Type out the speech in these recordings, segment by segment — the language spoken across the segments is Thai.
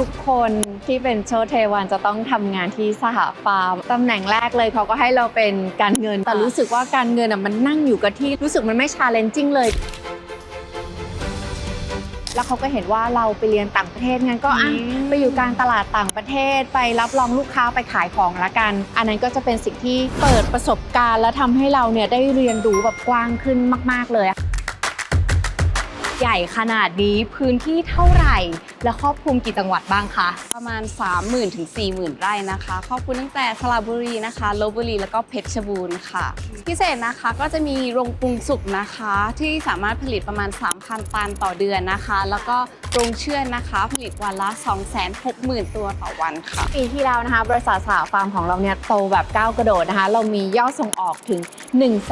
ทุกคนที่เป็นโชว์เทวันจะต้องทำงานที่สหฟาร์มตำแหน่งแรกเลยเขาก็ให้เราเป็นการเงิน แต่รู้สึกว่าการเงินอะมันนั่งอยู่กับที่รู้สึกมันไม่ชาเลนจิ้งเลย แล้วเขาก็เห็นว่าเราไปเรียนต่างประเทศงั้นก็อะอืมไปอยู่กลารตลาดต่างประเทศ ไปรับรองลูกค้าไปขายของละกัน อันนั้นก็จะเป็นสิ่งที่เปิดประสบการณ์ และทำให้เราเนี่ยได้เรียนรู้แบบกว้างขึ้นมาก ๆเลย ใหญ่ขนาดนี้พื้นที่เท่าไหร่ และครอบคลุมกี่จังหวัดบ้างคะ ประมาณ 30,000ถึง40,000 ไร่นะคะ ครอบคลุมตั้งแต่สระบุรีนะคะลบบุรีแล้วก็เพชรบูรณ์ค่ะ พิเศษนะคะก็จะมีโรงปรุงสุกนะคะ ที่สามารถผลิตประมาณ 3,000 ตันต่อเดือนนะคะ แล้วก็ โรงเชื่อดนะคะผลิตวันละ 260,000 ตัวต่อวันค่ะ ปีที่แล้วนะคะ บริษัทสาฟาร์มของเราเนี่ยโตแบบก้าวกระโดดนะคะ เรามียอดส่งออกถึง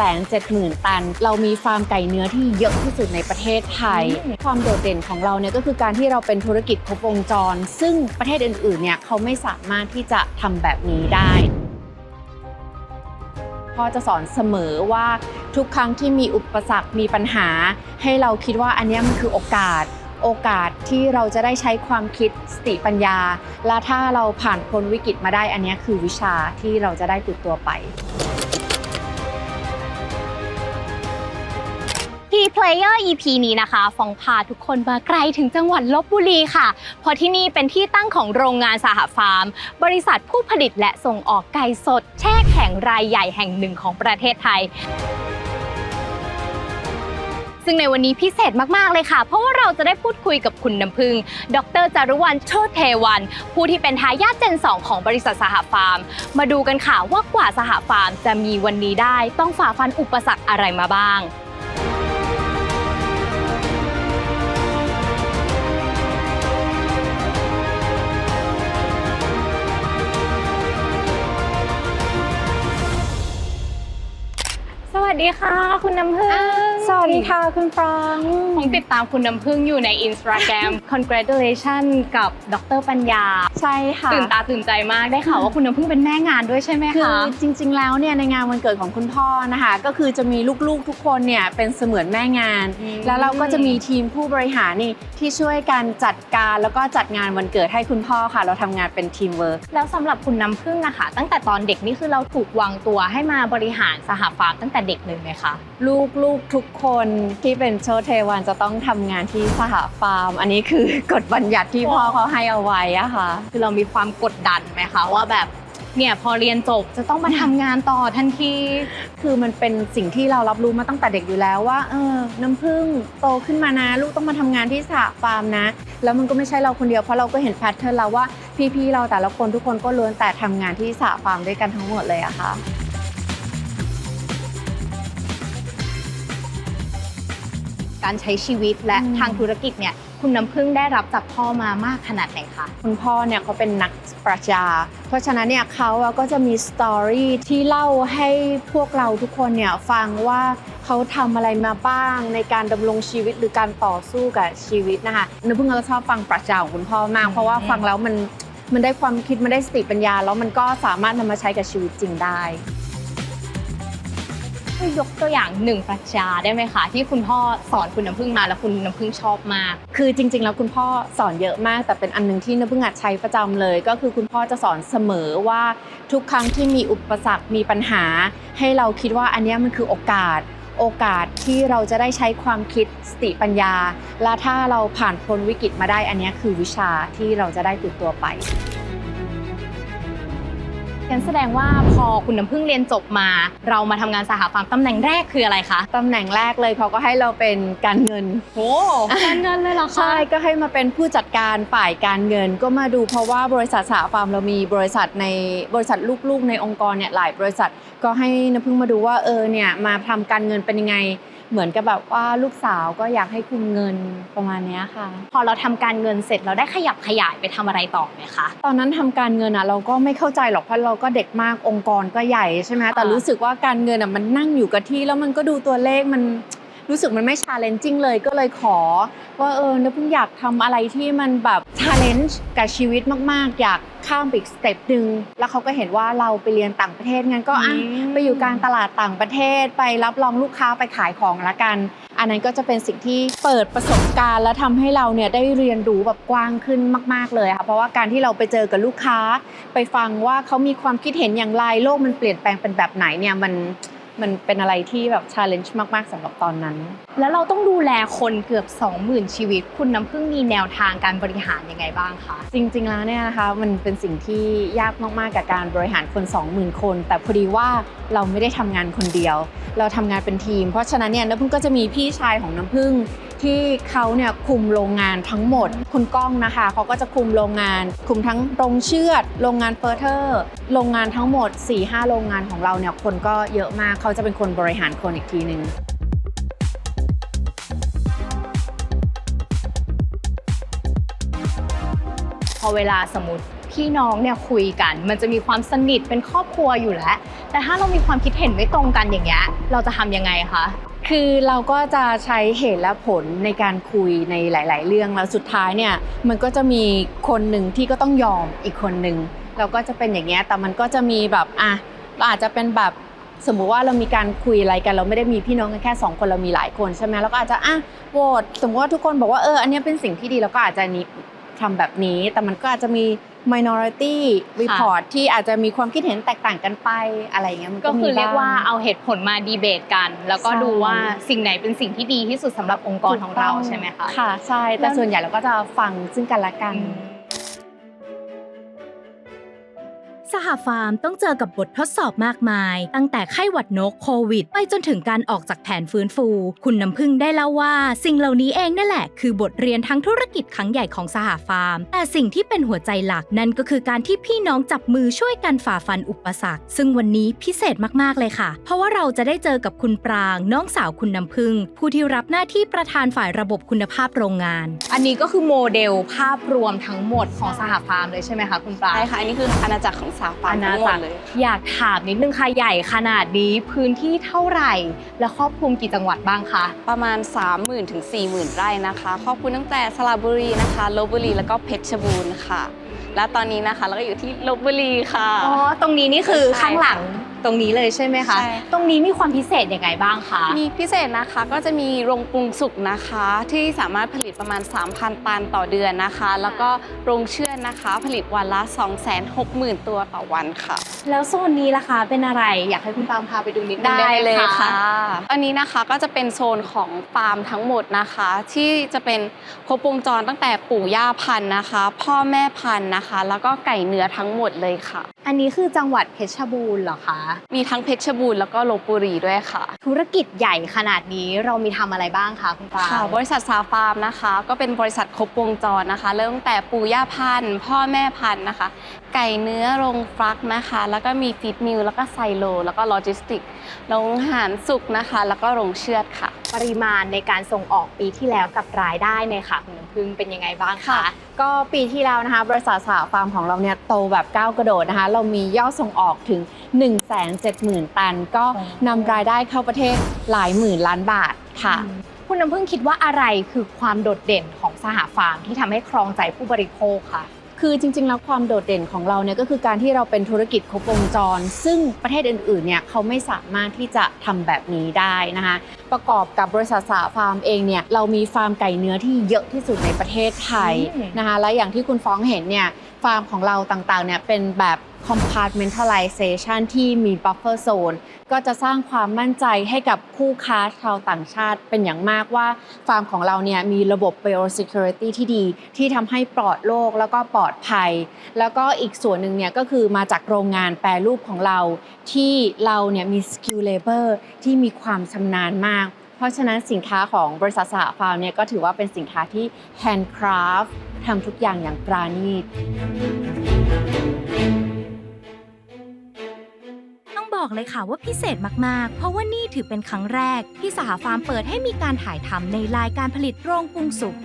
170,000 ตัน เรามีฟาร์มไก่เนื้อที่เยอะที่สุดในประเทศไทย ความโดดเด่นของเราเนี่ยก็คือการที่เราเป็นธุรกิจครบวงจร ซึ่งประเทศอื่นๆเนี่ยเขาไม่สามารถที่จะทำแบบนี้ได้พ่อจะสอนเสมอว่าทุกครั้งที่มีอุปสรรคมีปัญหา ให้เราคิดว่าอันเนี้ยมันคือโอกาส โอกาสที่เราจะได้ใช้ความคิดสติปัญญา และถ้าเราผ่านพ้นวิกฤตมาได้อันนี้คือวิชาที่เราจะได้ติดตัวไป P Player EP นี้นะคะฟองพาทุกคนมาไกลถึงจังหวัดลบบุรีค่ะ เพราะที่นี่เป็นที่ตั้งของโรงงานสหฟาร์ม บริษัทผู้ผลิตและส่งออกไก่สด แช่แข็งรายใหญ่แห่งหนึ่งของประเทศไทย ซึ่งในวันนี้พิเศษมาก ๆ เลยค่ะ เพราะว่าเราจะได้พูดคุยกับคุณน้ำพึ่งดรจารุวรรณโชติเทวัน ผู้ที่เป็นทายาทเจน 2 ของบริษัทสหฟาร์ม มาดูกันค่ะว่ากว่าสหฟาร์มจะมีวันนี้ได้ ต้องฝ่าฟันอุปสรรคอะไรมาบ้างสวัสดีค่ะ คุณน้ำพึ่ง สวัสดีค่ะคุณฟรองผมติดตามคุณน้ำพึ่งอยู่ใน Instagram congratulation กับดรปัญญา ใช่ค่ะ ตื่นตาตื่นใจมากได้ข่าวว่าคุณน้ำพึ่งเป็นแม่งานด้วยใช่ไหมคือคะจริง ๆ แล้วเนี่ยในงานวันเกิดของคุณพ่อนะคะ ก็คือจะมีลูกๆทุกคนเนี่ยเป็นเสมือนแม่งานอืมแล้วเราก็จะมีทีมผู้บริหารนี่ที่ช่วยกันจัดการแล้วก็จัดงานวันเกิดให้คุณพ่อค่ะ เราทำงานเป็นทีมเวิร์กแล้วสำหรับคุณน้ำพึ่งนะคะตั้งแต่ตอนเด็กนี่คือเราถูกวางตัวให้มาบริหารสหฟาร์มตั้งแต่เด็กเลยไหมคะลูกๆทุกคนที่เป็นโชว์เทวันจะต้องทำงานที่สหฟาร์ม อันนี้คือกฎบัญญัติที่พ่อเขาให้เอาไว้อะค่ะ คือเรามีความกดดันไหมคะว่าแบบเนี่ยพอเรียนจบจะต้องมาทำงานต่อทันที คือมันเป็นสิ่งที่เรารับรู้มาตั้งแต่เด็กอยู่แล้วว่า เออ น้ำพึ่งโตขึ้นมานะ ลูกต้องมาทำงานที่สหฟาร์มนะ แล้วมันก็ไม่ใช่เราคนเดียวเพราะเราก็เห็นแพทเทิร์นแล้วว่าพี่ๆเราแต่ละคนทุกคนก็ล้วนแต่ทำงานที่สหฟาร์มด้วยกันทั้งหมดเลยอะค่ะ การใช้ชีวิตและอืมทางธุรกิจเนี่ยคุณน้ำพึ่งได้รับจากพ่อมามากขนาดไหนคะคุณพ่อเนี่ยเขาเป็นนักปรัชญาเพราะฉะนั้นเนี่ยเขาอะก็จะมีสตอรี่ที่เล่าให้พวกเราทุกคนเนี่ยฟังว่าเขาทำอะไรมาบ้างในการดำรงชีวิตหรือการต่อสู้กับชีวิตนะคะนึกเพิ่งเราชอบฟังปรัชญาของคุณพ่อมาก เพราะว่าฟังแล้วมันมันได้ความคิดมันได้สติปัญญา แล้วมันก็สามารถนำมาใช้กับชีวิตจริงได้ ยกตัวอย่างหนึ่งปรัชญาได้ไหมคะที่คุณพ่อสอนคุณน้ำพึ่งมาแล้วคุณน้ำพึ่งชอบมาก คือจริง ๆ แล้วคุณพ่อสอนเยอะมาก แต่เป็นอันหนึงที่นเพิ่งอัดใช้ประจำเลย ก็คือคุณพ่อจะสอนเสมอว่าทุกครั้งที่มีอุปสรรคมีปัญหา ให้เราคิดว่าอันนี้มันคือโอกาสโอกาสที่เราจะได้ใช้ความคิดสติปัญญา และถ้าเราผ่านพ้นวิกฤตมาได้อันนี้คือวิชาที่เราจะได้ติดตัวไป งั้นแสดงว่าพอคุณน้ำพึ่งเรียนจบมา เรามาทำงานสหฟาร์มตำแหน่งแรกคืออะไรคะตำแหน่งแรกเลยเขาก็ให้เราเป็นการเงิน โอ้การเงินเลยเหรอคะ ใช่ก็ให้มาเป็นผู้จัดการฝ่ายการเงินก็มาดูเพราะว่าบริษัทสหฟาร์มเรามีบริษัทในบริษัทลูกๆ ในองค์กรเนี่ยหลายบริษัทก็ให้น้ำพึ่งมาดูว่าเออเนี่ยมาทำการเงินเป็นยังไง เหมือนกับแบบว่าลูกสาวก็อยากให้คุมเงินประมาณนี้ค่ะ พอเราทำการเงินเสร็จเราได้ขยับขยายไปทำอะไรต่อไหมคะตอนนั้นทำการเงินอะเราก็ไม่เข้าใจหรอกเพราะเราก็เด็กมากองค์กรก็ใหญ่ใช่ไหมแต่รู้สึกว่าการเงินอะมันนั่งอยู่กับที่แล้วมันก็ดูตัวเลขมัน รู้สึกมันไม่ชาเลนจิ้งเลยก็เลยขอ ว่าเออเนี่ยเพิ่งอยากทำอะไรที่มันแบบชาเลนจ์กับชีวิตมาก ๆ อยากข้ามไปอีกสเต็ปหนึ่งแล้วเขาก็เห็นว่าเราไปเรียนต่างประเทศงั้นก็อะอืมไปอยู่กลารตลาดต่างประเทศไปรับรองลูกค้าไปขายของละกันออันนั้นก็จะเป็นสิ่งที่เปิดประสบการณ์และทำให้เราเนี่ยได้เรียนรู้แบบกว้างขึ้นมาก ๆเลยค่ะเพราะว่าการที่เราไปเจอกับลูกค้า ไปฟังว่าเขามีความคิดเห็นอย่างไรโลกมันเปลี่ยนแปลงเป็นแบบไหนเนี่ยมัน มันเป็นอะไรที่แบบชาเลนจ์มาก ๆสำหรับตอนนั้น แล้วเราต้องดูแลคนเกือบ 20,000 ชีวิต คุณน้ำพึ่งมีแนวทางการบริหารยังไงบ้างคะ จริง ๆ แล้วเนี่ยนะคะมันเป็นสิ่งที่ยากมาก ๆ กับการบริหารคน 20,000 คน แต่พอดีว่าเราไม่ได้ทำงานคนเดียว เราทำงานเป็นทีม เพราะฉะนั้นเนี่ยน้ำพึ่งก็จะมีพี่ชายของน้ำพึ่ง ที่เขาเนี่ยคุมโรงงานทั้งหมด คุณก้องนะคะเขาก็จะคุมโรงงาน คุมทั้งโรงเชือด โรงงานเฟอร์เทอร์ โรงงานทั้งหมด 4-5 โรงงานของเราเนี่ยคนก็เยอะมากเขาจะเป็นคนบริหารคนอีกทีหนึ่งพอเวลาสมมติพี่น้องเนี่ยคุยกัน มันจะมีความสนิทเป็นครอบครัวอยู่แล้ว แต่ถ้าเรามีความคิดเห็นไม่ตรงกันอย่างเงี้ยเราจะทำยังไงคะ คือเราก็จะใช้เหตุและผลในการคุยในหลาย ๆ เรื่องแล้วสุดท้ายเนี่ยมันก็จะมีคนหนึ่งที่ก็ต้องยอมอีกคนหนึ่งเราก็จะเป็นอย่างเงี้ยแต่มันก็จะมีแบบอะเราอาจจะเป็นแบบสมมุติว่าเรามีการคุยอะไรกันเราไม่ได้มีพี่น้องกันแค่สองคนเรามีหลายคนใช่ไหมเราก็อาจจะอะโหวตสมมติว่าทุกคนบอกว่าเอออันนี้เป็นสิ่งที่ดีเราก็อาจจะนี้ทำแบบนี้ แต่มันก็อาจจะมี minority report ที่อาจจะมีความคิดเห็นแตกต่างกันไปอะไรเงี้ยมันก็ก็มีคือเรียกบ้งว่าเอาเหตุผลมาดีเบตกัน แล้วก็ใช่ดูว่าสิ่งไหนเป็นสิ่งที่ดีที่สุดสำหรับองค์กรของเราใช่ไหมคะค่ะใช่แต่แล้วส่วนใหญ่เราก็จะฟังซึ่งกันและกัน สหฟาร์มต้องเจอกับบททดสอบมากมาย ตั้งแต่ไข้หวัดนกโควิด ไปจนถึงการออกจากแผนฟื้นฟู คุณน้ำพึ่งได้เล่าว่า สิ่งเหล่านี้เองนั่นแหละ คือบทเรียนทั้งธุรกิจครั้งใหญ่ของสหฟาร์ม แต่สิ่งที่เป็นหัวใจหลักนั่นก็คือการที่พี่น้องจับมือช่วยกันฝ่าฟันอุปสรรค ซึ่งวันนี้พิเศษมากๆเลยค่ะ เพราะว่าเราจะได้เจอกับคุณปราง น้องสาวคุณน้ำพึ่ง ผู้ที่รับหน้าที่ประธานฝ่ายระบบคุณภาพโรงงาน อันนี้ก็คือโมเดลภาพรวมทั้งหมดของสหฟาร์มเลยใช่ไหมคะคุณปลาใช่ค่ะอันนี้คืออาณาจักรของสาฟาร์มทั้งหมดเลยอยากถามนิดนึงค่ะใหญ่ขนาดนี้พื้นที่เท่าไหร่ และครอบคลุมกี่จังหวัดบ้างคะประมาณ 30,000ถึง40,000 ไร่นะคะครอบคลุมตั้งแต่สระบุรีนะคะลบบุรีแล้วก็เพชรบูรณ์ค่ะ และตอนนี้นะคะเราก็อยู่ที่ลบบุรีค่ะอ๋อตรงนี้นี่คือใช่ข้างหลัง ตรงนี้เลยใช่ไหมคะ ใช่ ตรงนี้มีความพิเศษยังไงบ้างคะ มีพิเศษนะคะก็จะมีโรงปรุงสุกนะคะ ที่สามารถผลิตประมาณ 3,000 ตันต่อเดือนนะคะ แล้วก็โรงเชือดนะคะ ผลิตวันละ 260,000 ตัวต่อวันค่ะ แล้วโซนนี้ล่ะคะเป็นอะไรอยากให้คุณปางพาไปดูนิดนึงได้ไหมเลยคะค่ะ อันนี้นะคะก็จะเป็นโซนของฟาร์มทั้งหมดนะคะ ที่จะเป็นครบวงจรตั้งแต่ปู่ย่าพันธุ์นะคะ พ่อแม่พันธุ์นะคะ แล้วก็ไก่เนื้อทั้งหมดเลยค่ะอันนี้คือจังหวัดเพชรบูรณ์เหรอคะ มีทั้งเพชรบูรณ์แล้วก็ลบบุรีด้วยค่ะ ธุรกิจใหญ่ขนาดนี้เรามีทำอะไรบ้างคะคุณปางค่ะบริษัทซาฟาร์มนะคะ ก็เป็นบริษัทครบวงจรนะคะ เริ่มตั้งแต่ปู่ย่าพันธุ์ พ่อแม่พันธุ์นะคะ ไก่เนื้อโรงฟักนะคะ แล้วก็มีฟีดมิลแล้วก็ไซโล แล้วก็โลจิสติกโรงอาหารสุกนะคะ แล้วก็โรงเชือดค่ะ ปริมาณในการส่งออกปีที่แล้วกับรายได้เนี่ยค่ะคุณน้ำพึ่งเป็นยังไงบ้างคะค่ะก็ปีที่แล้วนะคะ บริษัทสหฟาร์มของเราเนี่ยโตแบบก้าวกระโดดนะคะ เรามียอดส่งออกถึง 170,000 ตัน ก็นำรายได้เข้าประเทศหลายหมื่นล้านบาทค่ะคุณน้ำพึ่งคิดว่าอะไรคือความโดดเด่นของสหฟาร์มที่ทำให้ครองใจผู้บริโภคค่ะ คือจริงๆแล้วความโดดเด่นของเราเนี่ยก็คือการที่เราเป็นธุรกิจครบวงจร ซึ่งประเทศอื่นๆเนี่ยเขาไม่สามารถที่จะทำแบบนี้ได้นะคะประกอบกับบริษัทสาฟาร์มเองเนี่ยเรามีฟาร์มไก่เนื้อที่เยอะที่สุดในประเทศไทยอืมนะคะและอย่างที่คุณฟ้องเห็นเนี่ยฟาร์มของเราต่างๆเนี่ยเป็นแบบ compartmentalization ที่มี buffer zone ก็จะสร้างความมั่นใจให้กับคู่ค้าชาวต่างชาติเป็นอย่างมากว่า ฟาร์มของเราเนี่ยมีระบบ biosecurity ที่ดี ที่ทำให้ปลอดโรคแล้วก็ปลอดภัย แล้วก็อีกส่วนหนึ่งเนี่ยก็คือมาจากโรงงานแปรรูปของเรา ที่เราเนี่ยมี skill labor ที่มีความชำนาญมากเพราะฉะนั้นสินค้าของบริษัทสหฟาร์มเนี่ยก็ถือว่าเป็นสินค้าที่ handcraft ทำทุกอย่างอย่างปราณีต เลยค่ะว่าพิเศษมากๆ เพราะว่านี่ถือเป็นครั้งแรก ที่สหฟาร์มเปิดให้มีการถ่ายทำในลายการผลิตโรงปรุงสุก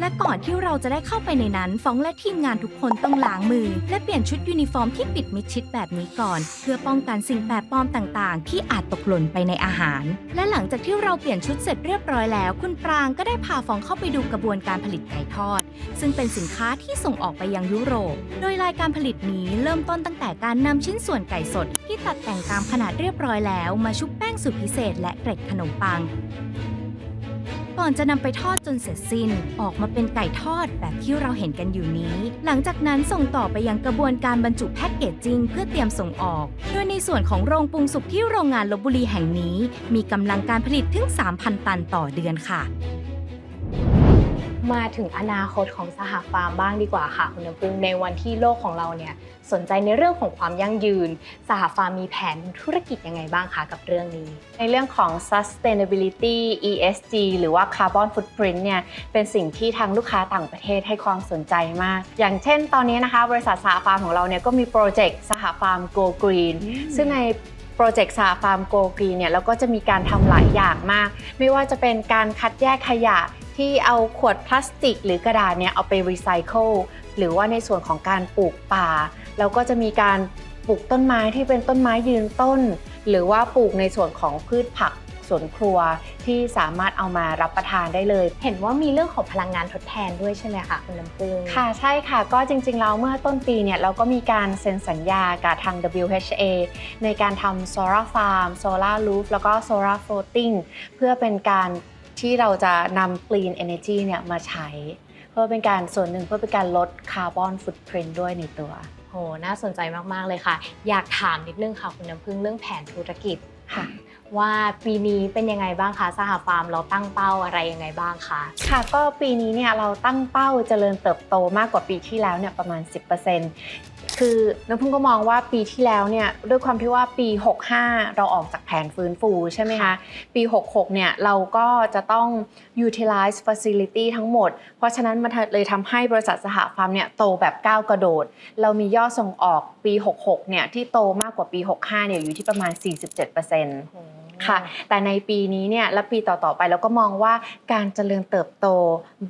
และก่อนที่เราจะได้เข้าไปในนั้นฟองและทีมงานทุกคนต้องล้างมือ และเปลี่ยนชุดยูนิฟอร์มที่ปิดมิดชิดแบบนี้ก่อน เพื่อป้องกันสิ่งแปลกปลอมต่างๆ ที่อาจตกหล่นไปในอาหาร และหลังจากที่เราเปลี่ยนชุดเสร็จเรียบร้อยแล้ว คุณปรางก็ได้พาฟองเข้าไปดูกระบวนการผลิตไก่ทอด ซึ่งเป็นสินค้าที่ส่งออกไปยังยุโรป โดยรายการผลิตนี้เริ่มต้นตั้งแต่การนำชิ้นส่วนไก่สด ที่ตัดแต่งตามขนาดเรียบร้อยแล้ว มาชุบแป้งสูตรพิเศษและเกล็ดขนมปัง ก่อนจะนำไปทอดจนเสร็จสิ้น ออกมาเป็นไก่ทอดแบบที่เราเห็นกันอยู่นี้ หลังจากนั้นส่งต่อไปยังกระบวนการบรรจุแพ็กเกจจิ้งเพื่อเตรียมส่งออก โดยในส่วนของโรงปรุงสุกที่โรงงานลบบุรีแห่งนี้ มีกำลังการผลิตถึง 3,000 ตันต่อเดือนค่ะ มาถึงอนาคตของสหฟาร์มบ้างดีกว่าค่ะคุณน้ำพึ่งในวันที่โลกของเราเนี่ยสนใจในเรื่องของความยั่งยืน สหฟาร์มมีแผนธุรกิจยังไงบ้างคะกับเรื่องนี้ ในเรื่องของ sustainability ESG หรือว่า carbon footprint เนี่ยเป็นสิ่งที่ทางลูกค้าต่างประเทศให้ความสนใจมาก อย่างเช่นตอนนี้นะคะบริษัทสหฟาร์มของเราเนี่ยก็มีโปรเจกต์สหฟาร์ม Go Green ซึ่งในโปรเจกต์สหฟาร์ม Go Green เนี่ยเราก็จะมีการทำหลายอย่างมาก ไม่ว่าจะเป็นการคัดแยกขยะ ที่เอาขวดพลาสติก หรือกระดาษเนี่ยเอาไปรีไซเคิลหรือว่าในส่วนของการปลูกป่าเราก็จะมีการปลูกต้นไม้ที่เป็นต้นไม้ยืนต้น หรือว่าปลูกในส่วนของพืชผักสวนครัวที่สามารถเอามารับประทานได้เลย เห็นว่ามีเรื่องของพลังงานทดแทนด้วยใช่ไหมคะคุณน้ำพึ่งค่ะใช่ค่ะ ก็จริงๆแล้วเมื่อต้นปีเนี่ยเราก็มีการเซ็นสัญญากับทาง WHA ในการทำ solar farm solar roof แล้วก็ solar floating เพื่อเป็นการ ที่เราจะนำ clean energy เนี่ยมาใช้ เพื่อเป็นการส่วนหนึ่งเพื่อเป็นการลด carbon footprint ด้วยในตัว โห น่าสนใจมาก ๆ เลยค่ะ อยากถามนิดนึงค่ะ คุณน้ำพึ่งเรื่องแผนธุรกิจค่ะ ว่าปีนี้เป็นยังไงบ้างคะสหฟาร์มเราตั้งเป้าอะไรยังไงบ้างคะ ค่ะก็ปีนี้เนี่ยเราตั้งเป้าเจริญเติบโตมากกว่าปีที่แล้วเนี่ยประมาณ 10% คือน้ำพึ่งก็มองว่าปีที่แล้วเนี่ยด้วยความที่ว่าปี 65 เราออกจากแผนฟื้นฟูใช่ไหมคะ ปี 66 เนี่ยเราก็จะต้อง utilize facility ทั้งหมด เพราะฉะนั้นมันเลยทำให้บริษัทสหฟาร์มเนี่ยโตแบบก้าวกระโดด เรามียอดส่งออกปี 66 เนี่ยที่โตมากกว่าปี 65 เนี่ยอยู่ที่ประมาณ 47%ค่ะแต่ในปีนี้เนี่ยและปีต่อๆไปเราก็มองว่าการเจริญเติบโต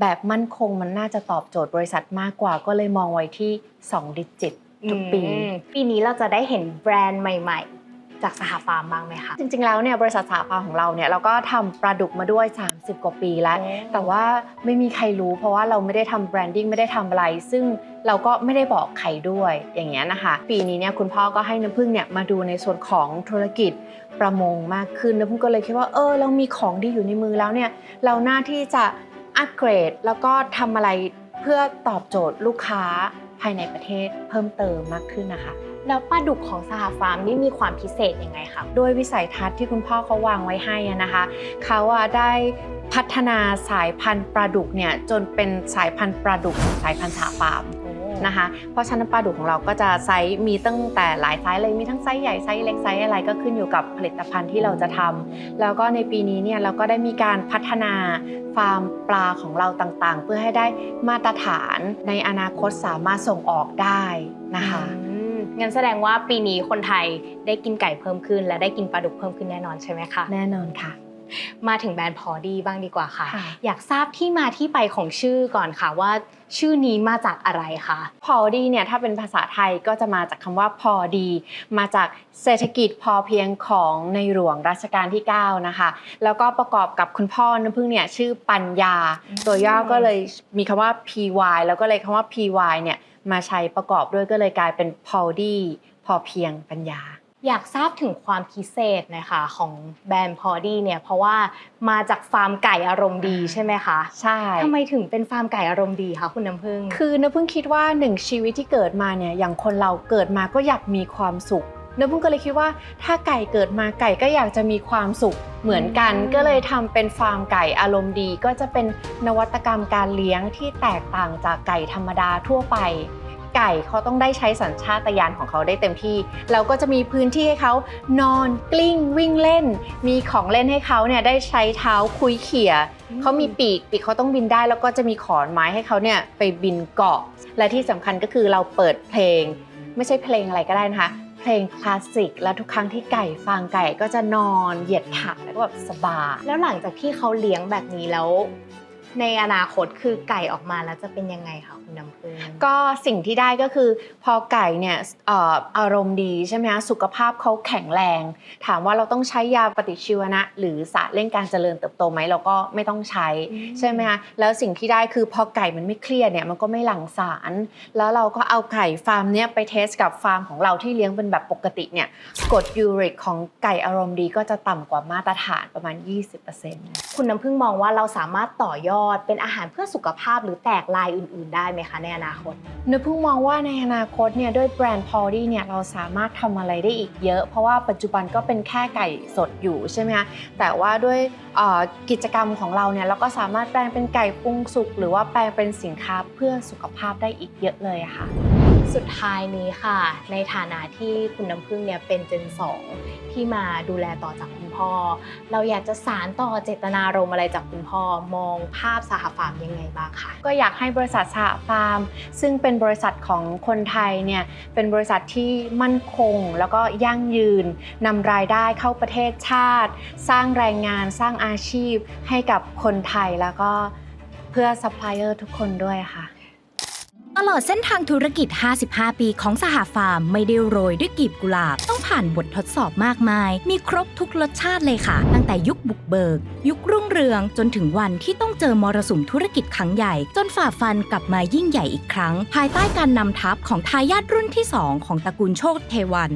แบบมั่นคงมันน่าจะตอบโจทย์บริษัทมากกว่า ก็เลยมองไว้ที่ 2 ดิจิต ทุกปีอืมปีนี้เราจะได้เห็นแบรนด์ใหม่ ๆ จากสหฟาร์มบ้างไหมคะจริง ๆ แล้วเนี่ยบริษัทสาพาของเราเนี่ยเราก็ทำปลาดุกมาด้วย 30 กว่าปีแล้ว แต่ว่าไม่มีใครรู้ เพราะว่าเราไม่ได้ทำแบรนดิ้งไม่ได้ทำอะไร ซึ่งเราก็ไม่ได้บอกใครด้วยอย่างเงี้ยนะคะ ปีนี้เนี่ยคุณพ่อก็ให้น้ำพึ่งเนี่ยมาดูในส่วนของธุรกิจประมงมากขึ้นน้ำพึ่งก็เลยคิดว่าเออเรามีของดีอยู่ในมือแล้วเนี่ยเราหน้าที่จะอัปเกรดแล้วก็ทำอะไรเพื่อตอบโจทย์ลูกค้า ภายในประเทศเพิ่มเติมมากขึ้นนะคะ แล้วปลาดุกของสหฟาร์มนี่มีความพิเศษยังไงคะด้วยวิสัยทัศน์ที่คุณพ่อเขาวางไว้ให้นะคะเขาได้พัฒนาสายพันธุ์ปลาดุกเนี่ยจนเป็นสายพันธุ์ปลาดุกสายพันธุ์สาฟาร์ม นะคะ เพราะฉะนั้นปลาดุกของเราก็จะไซส์มีตั้งแต่หลายไซส์เลยมีทั้งไซส์ใหญ่ไซส์เล็กไซส์อะไรก็ขึ้นอยู่กับผลิตภัณฑ์ที่เราจะทำแล้วก็ในปีนี้เนี่ยเราก็ได้มีการพัฒนาฟาร์มปลาของเราต่างๆ เพื่อให้ได้มาตรฐานในอนาคตสามารถส่งออกได้นะคะอืมงั้นแสดงว่าปีนี้คนไทยได้กินไก่เพิ่มขึ้น และได้กินปลาดุกเพิ่มขึ้นแน่นอนใช่ไหมคะ แน่นอนค่ะ มาถึงแบรนด์พอดีบ้างดีกว่าค่ะค่ะ อยากทราบที่มาที่ไปของชื่อก่อนค่ะว่าชื่อนี้มาจากอะไรคะพอดีเนี่ยถ้าเป็นภาษาไทยก็จะมาจากคำว่าพอดี มาจากเศรษฐกิจพอเพียงของในหลวงรัชกาลที่ 9 นะคะ แล้วก็ประกอบกับคุณพ่อน้ำพึ่งเนี่ยชื่อปัญญา ตัวย่อก็เลยมีคำว่า PY แล้วก็เลยคำว่า PY เนี่ยมาใช้ประกอบด้วยก็เลยกลายเป็นพอดี พอเพียงปัญญา อยากทราบถึงความพิเศษนะคะของแบรนด์พอดีเนี่ยเพราะว่ามาจากฟาร์มไก่อารมณ์ดีใช่ไหมคะใช่ทำไมถึงเป็นฟาร์มไก่อารมณ์ดีคะคุณน้ำพึ่งคือน้ำพึ่งคิดว่าหนึ่งชีวิตที่เกิดมาเนี่ยอย่างคนเราเกิดมาก็อยากมีความสุขน้ำพึ่งก็เลยคิดว่าถ้าไก่เกิดมาไก่ก็อยากจะมีความสุขเหมือนกันอืมก็เลยทำเป็นฟาร์มไก่อารมณ์ดี ก็จะเป็นนวัตกรรมการเลี้ยงที่แตกต่างจากไก่ธรรมดาทั่วไป ไก่เขาต้องได้ใช้สัญชาตญาณของเขาได้เต็มที่ เราก็จะมีพื้นที่ให้เขานอนกลิ้งวิ่งเล่น มีของเล่นให้เขาเนี่ยได้ใช้เท้าคุยเขี่ยเขามีปีกปีกเขาต้องบินได้ แล้วก็จะมีขอนไม้ให้เขาเนี่ยไปบินเกาะ และที่สำคัญก็คือเราเปิดเพลง ไม่ใช่เพลงอะไรก็ได้นะคะเพลงคลาสสิกแล้วทุกครั้งที่ไก่ฟังไก่ก็จะนอนเหยียดขาแล้วก็แบบสบายแล้วหลังจากที่เขาเลี้ยงแบบนี้แล้ว ในอนาคตคือไก่ออกมาแล้วจะเป็นยังไงคะคุณ น้ำพึ่งก็สิ่งที่ได้ก็คือ พอไก่เนี่ยเอ่ออารมณ์ดีใช่ไหมคะสุขภาพเขาแข็งแรง ถามว่าเราต้องใช้ยาปฏิชีวนะ หรือสารเร่งการเจริญเติบโตไหมเราก็ไม่ต้องใช้อืมใช่ไหมคะแล้วสิ่งที่ได้คือพอไก่มันไม่เครียดเนี่ยมันก็ไม่หลั่งสาร แล้วเราก็เอาไก่ฟาร์มเนี่ยไปเทสกับฟาร์มของเราที่เลี้ยงเป็นแบบปกติเนี่ยกรดยูริกของไก่อารมณ์ดีก็จะต่ำกว่ามาตรฐานประมาณ 20%คุณน้ำพึ่งมองว่าเราสามารถต่อยอดเป็นอาหารเพื่อสุขภาพหรือแตกลายอื่น ๆ ได้ไหมคะในอนาคตนุเพิ่งมองว่าในอนาคตเนี่ยด้วยแบรนด์พอลี่เนี่ยเราสามารถทำอะไรได้อีกเยอะ เพราะว่าปัจจุบันก็เป็นแค่ไก่สดอยู่ใช่ไหมคะแต่ว่าด้วยกิจกรรมของเราเนี่ยเราก็สามารถแปลงเป็นไก่ปรุงสุกหรือว่าแปลงเป็นสินค้าเพื่อสุขภาพได้อีกเยอะเลยะค่ะ สุดท้ายนี้ค่ะ ในฐานะที่คุณน้ำพึ่งเนี่ยเป็นเจน2ที่มาดูแลต่อจากคุณพ่อ เราอยากจะสารต่อเจตนารมณ์อะไรจากคุณพ่อ มองภาพสหฟาร์มยังไงบ้างคะก็อยากให้บริษัทสหฟาร์ม ซึ่งเป็นบริษัทของคนไทยเนี่ยเป็นบริษัทที่มั่นคง แล้วก็ยั่งยืนนำรายได้เข้าประเทศชาติ สร้างแรงงานสร้างอาชีพให้กับคนไทยแล้วก็เพื่อซัพพลายเออร์ทุกคนด้วยค่ะ ตลอดเส้นทางธุรกิจ 55 ปีของสหฟาร์มไม่ได้โรยด้วยกีบกุหลาบ ต้องผ่านบททดสอบมากมาย มีครบทุกรสชาติเลยค่ะ ตั้งแต่ยุคบุกเบิก ยุครุ่งเรืองจนถึงวันที่ต้องเจอมรสุมธุรกิจครั้งใหญ่ จนฝ่าฟันกลับมายิ่งใหญ่อีกครั้ง ภายใต้การนำทัพของทายาทรุ่นที่ 2 ของตระกูลโชคเทวัน